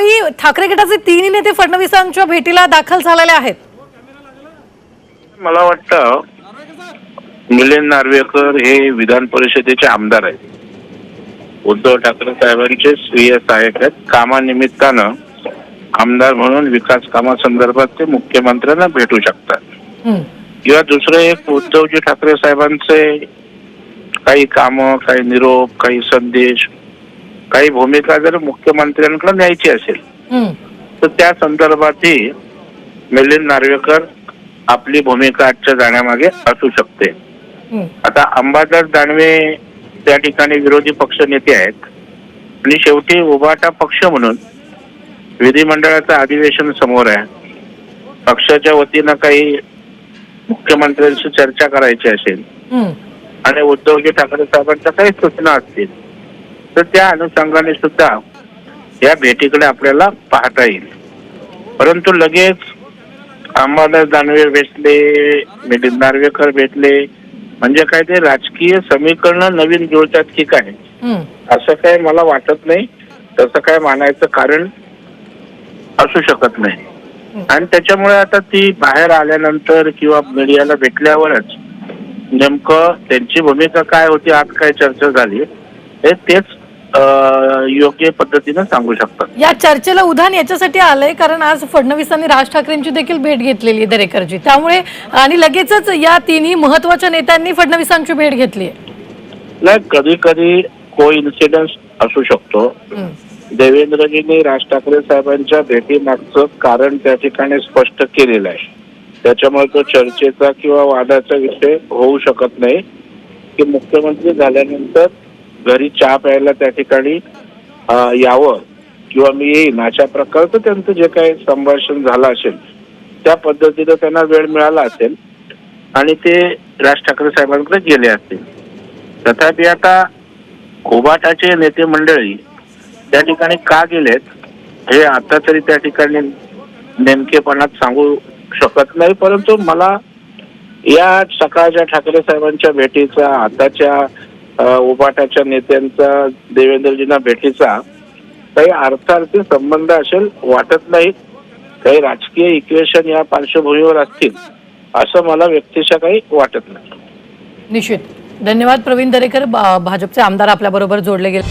यावेळी ठाकरे गटाचे तिन्ही नेते फडणवीसांच्या भेटीला दाखल झालेले आहेत. मला वाटतं मिलिंद नार्वेकर हे विधान परिषदेचे आमदार आहेत. उद्धव ठाकरे साहेबांचे स्वीय सहाय्यक आहेत. कामानिमित्तानं आमदार म्हणून विकास कामासंदर्भात ते मुख्यमंत्र्यांना भेटू शकतात. किंवा दुसरं एक उद्धवजी ठाकरे साहेबांचे काही कामं काही निरोप काही संदेश काही भूमिका जर मुख्यमंत्र्यांकडे न्यायची असेल. तर त्या संदर्भातही मिलिंद नार्वेकर आपली भूमिका आजच्या जाण्यामागे असू शकते. आता अंबादास दानवे त्या ठिकाणी विरोधी पक्ष नेते आहेत आणि शेवटी उभाटा पक्ष म्हणून विधिमंडळाचं अधिवेशन समोर आहे पक्षाच्या वतीनं काही मुख्यमंत्र्यांशी चर्चा करायची असेल हं. आणि उद्धवजी ठाकरे साहेबांच्या काही सूचना असतील तर त्या अनुषंगाने सुद्धा या भेटीकडे आपल्याला पाहता येईल. परंतु लगेच अंबादास दानवे भेटले मिलिंद नार्वेकर भेटले म्हणजे काय ते राजकीय समीकरण नवीन जुळतात की काय. असं काय मला वाटत नाही. तसं काय मानायचं कारण असू शकत नाही. आणि त्याच्यामुळे आता ती बाहेर आल्यानंतर किंवा मीडियाला भेटल्यावरच नेमकं त्यांची भूमिका काय होती आज काय चर्चा झाली हे तेच योग्य पद्धतीनं सांगू शकतात. या चर्चेला उधाण याच्यासाठी आलंय कारण आज फडणवीसांनी राज ठाकरेंची देखील भेट घेतलेली आहे दरेकरची त्यामुळे आणि लगेचच या तिन्ही महत्त्वाच्या नेत्यांनी फडणवीसांची भेट घेतली नाही कधी कधी को इन्सिडन्स असू शकतो. देवेंद्रजींनी राज ठाकरे साहेबांच्या भेटीमागचं कारण त्या ठिकाणी स्पष्ट केलेलं आहे. त्याच्यामुळे तो चर्चेचा किंवा वादाचा विषय होऊ शकत नाही. की मुख्यमंत्री झाल्यानंतर घरी चहा प्यायला त्या ठिकाणी यावं किंवा मी येईन अशा प्रकारचं त्यांचं जे काही संभाषण झालं असेल त्या पद्धतीनं त्यांना वेळ मिळाला असेल आणि ते राज ठाकरे साहेबांकडे गेले असतील. तथापि आता कोबाटाचे नेते मंडळी त्या ठिकाणी का गेलेत हे आता तरी त्या ठिकाणी नेमकेपणात सांगू शकत नाही परंतु मला या सकाळच्या ठाकरे साहेबांच्या भेटीचा आताच्या उपाटाच्या नेत्यांचा देवेंद्रजींना भेटीचा काही अर्थार्थी संबंध असेल वाटत नाही काही राजकीय इक्वेशन या पार्श्वभूमीवर असतील असं मला व्यक्तीशा काही वाटत नाही. निश्चित. धन्यवाद प्रवीण दरेकर. भाजपचे आमदार आपल्याबरोबर जोडले गेले.